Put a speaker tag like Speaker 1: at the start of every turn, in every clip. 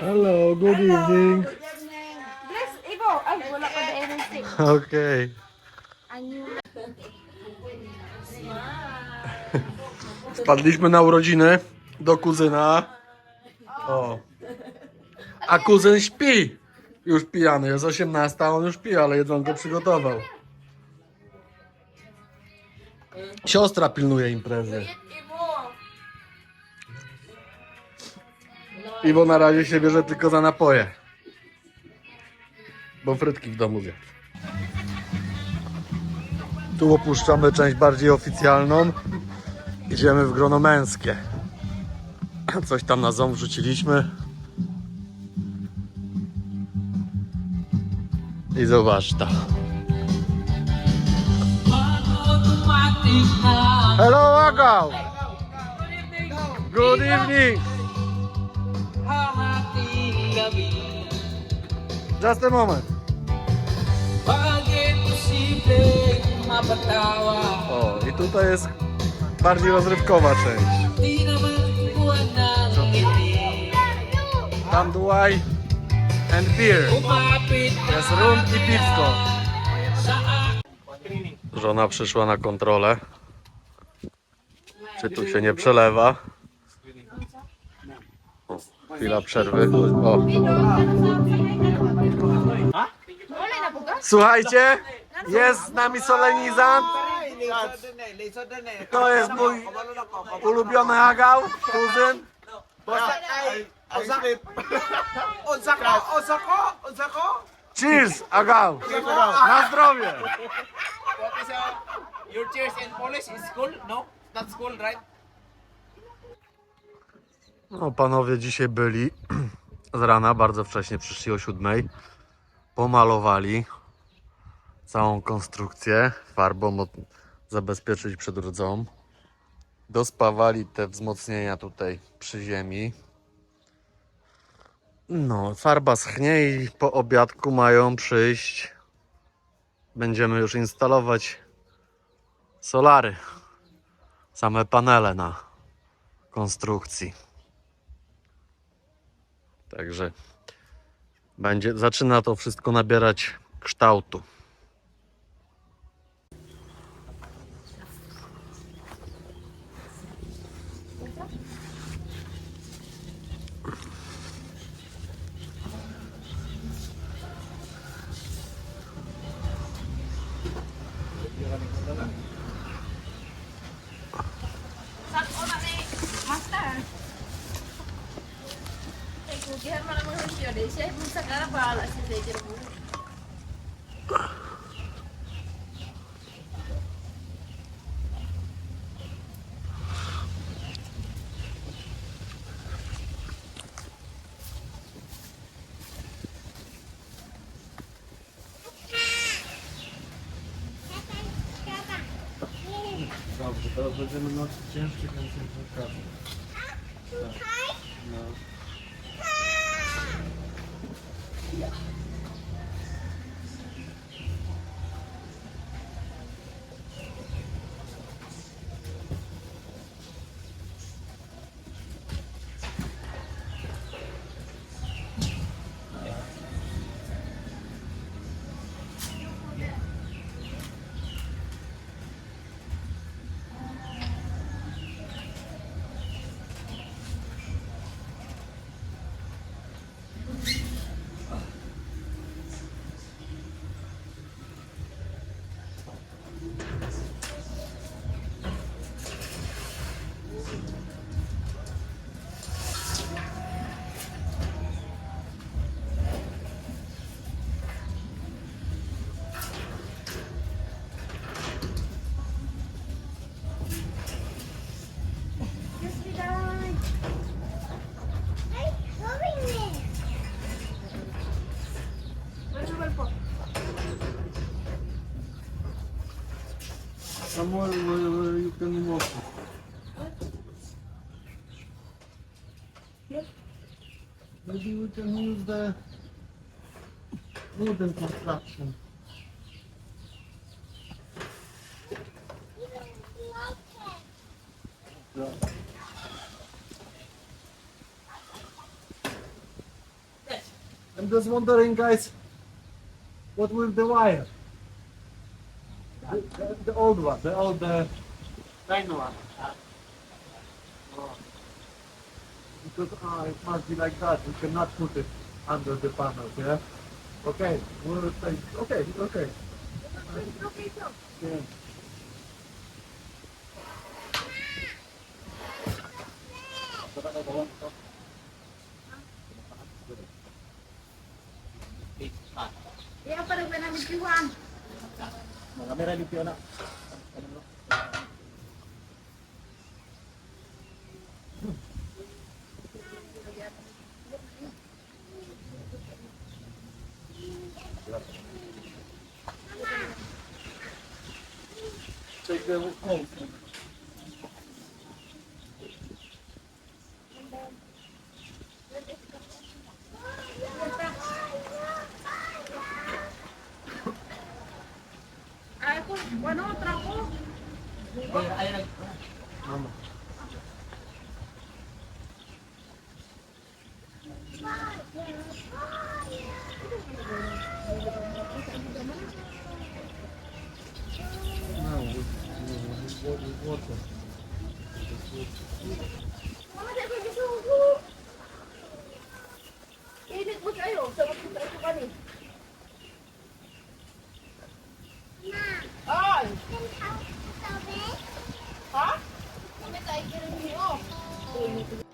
Speaker 1: Hello, good evening.
Speaker 2: Bless, Ibo. Ay, wala pa na energy.
Speaker 1: Okay. Wpadliśmy na urodziny do kuzyna. O. A kuzyn śpi. Już pijany, jest 18, a on już pije, ale jedzonko przygotował. Siostra pilnuje imprezy. Iwo na razie się bierze tylko za napoje. Bo frytki w domu zjadł. Tu opuszczamy część bardziej oficjalną. Idziemy w grono męskie. Coś tam na ząb wrzuciliśmy. I zobacz to. Hello, Agał! Good evening! Just a moment.
Speaker 3: Bakit posible mapatawa?
Speaker 1: O, i tutaj jest bardziej rozrywkowa część.
Speaker 3: Di naman ng ngiti
Speaker 1: duaj and beer. Jest rum i piwko. Żona przyszła na kontrolę. Czy tu się nie przelewa? Chwila przerwy. O. Słuchajcie, jest z nami solenizant. To jest mój ulubiony agał, kuzyn. Cheers, agał. Na zdrowie.
Speaker 4: Your cheers in Polish? Is school? No, not school, right?
Speaker 1: No, panowie dzisiaj byli z rana, bardzo wcześnie przyszli o siódmej. Pomalowali całą konstrukcję farbą zabezpieczyć przed rdzą. Dospawali te wzmocnienia tutaj przy ziemi. No, farba schnie i po obiadku mają przyjść. Będziemy już instalować solary. Same panele na konstrukcji. Także będzie, zaczyna to wszystko nabierać kształtu.
Speaker 2: ठेवले शेपूट सगळ्याला बाळ असेल त्याच्या
Speaker 1: Dobrze, to będziemy nosić ciężkie Yeah. Somewhere where, where you can walk. Maybe we can use the wooden construction.
Speaker 2: I'm just wondering, guys, what with the wire? The, old one, the old uh, main one. Oh. Because uh, it must be like that. We cannot put it under the panels, yeah? Okay, we'll take. Okay, okay. Yeah.
Speaker 1: Iya, pa rin namin Camera limpio na. Take the. Ha? Kami tayo kirin niyo.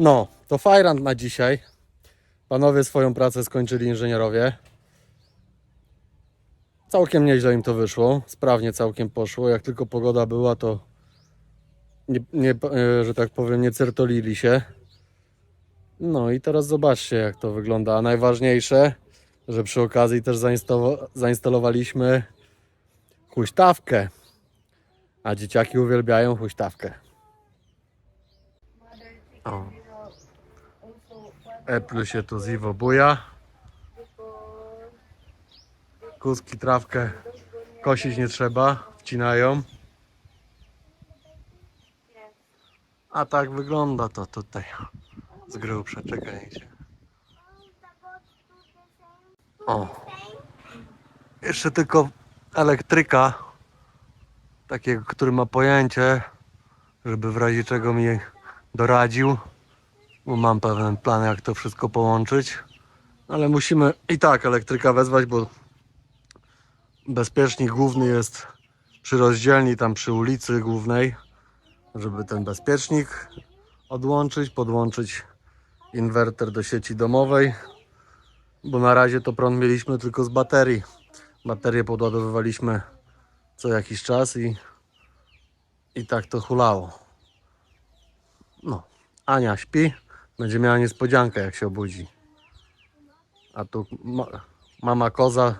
Speaker 1: No, to fajrant na dzisiaj. Panowie swoją pracę skończyli inżynierowie. Całkiem nieźle im to wyszło. Sprawnie całkiem poszło. Jak tylko pogoda była, to nie, nie, e, że tak powiem, nie certolili się. No i teraz zobaczcie, jak to wygląda. A najważniejsze, że przy okazji też zainstalo- zainstalowaliśmy huśtawkę. A dzieciaki uwielbiają huśtawkę. O. Eplu się tu ziwo buja. Kuski trawkę kosić nie trzeba, wcinają. A tak wygląda to tutaj z grubsza, czekajcie. O. Jeszcze tylko elektryka, takiego, który ma pojęcie, żeby w razie czego mi doradził, bo mam pewien plan, jak to wszystko połączyć. Ale musimy i tak elektryka wezwać, bo bezpiecznik główny jest przy rozdzielni, tam przy ulicy głównej, żeby ten bezpiecznik odłączyć, podłączyć inwerter do sieci domowej, bo na razie to prąd mieliśmy tylko z baterii. Baterię podładowywaliśmy co jakiś czas i, i tak to hulało. No, Ania śpi, będzie miała niespodziankę jak się obudzi. A tu ma, mama koza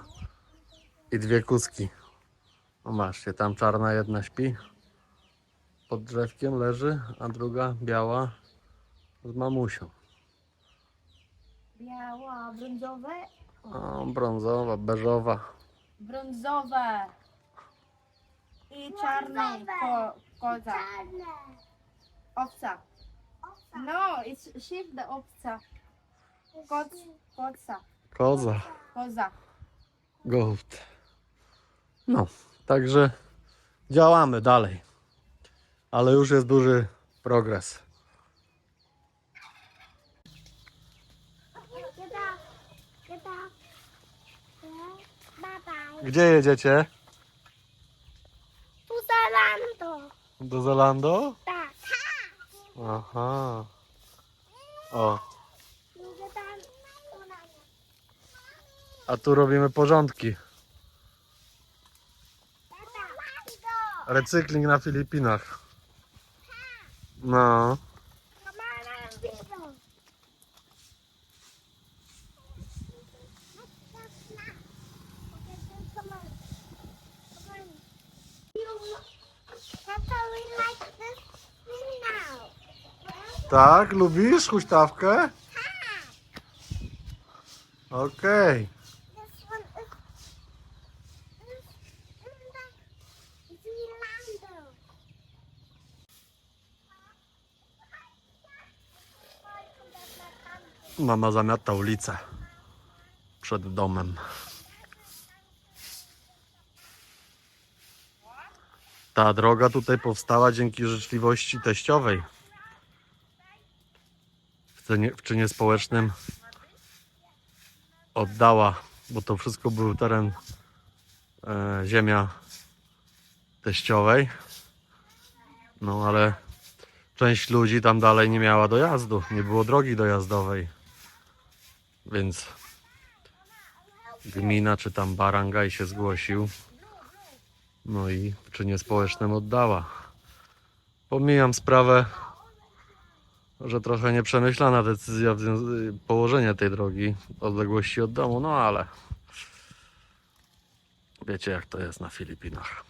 Speaker 1: i dwie kuski. O masz tam czarna jedna śpi. Pod drzewkiem leży, a druga biała z mamusią.
Speaker 5: biała, brązowe,
Speaker 1: O, brązowa, beżowa.
Speaker 5: brązowe i czarne ko, koza, owca. No, it's sheep the owca. Koc, koca,
Speaker 1: Koza.
Speaker 5: koza.
Speaker 1: Goat. No, także działamy dalej. Ale już jest duży progres. Gdzie jedziecie?
Speaker 6: Tu Zalando.
Speaker 1: Do Zalando? Aha. O, a tu robimy porządki. Recykling na Filipinach. No.
Speaker 6: Tata, we like this now.
Speaker 1: Tak, lubisz huśtawkę? Okej.
Speaker 6: This.
Speaker 1: Mama zamiata ulicę przed domem. Ta droga tutaj powstała dzięki życzliwości teściowej. W, czynie społecznym oddała, bo to wszystko był teren e, ziemia teściowej. No ale część ludzi tam dalej nie miała dojazdu, nie było drogi dojazdowej. Więc gmina czy tam barangaj się zgłosił. No i w czynie społecznym oddała. Pomijam sprawę, że trochę nieprzemyślana decyzja położenia tej drogi odległości od domu, no ale wiecie jak to jest na Filipinach.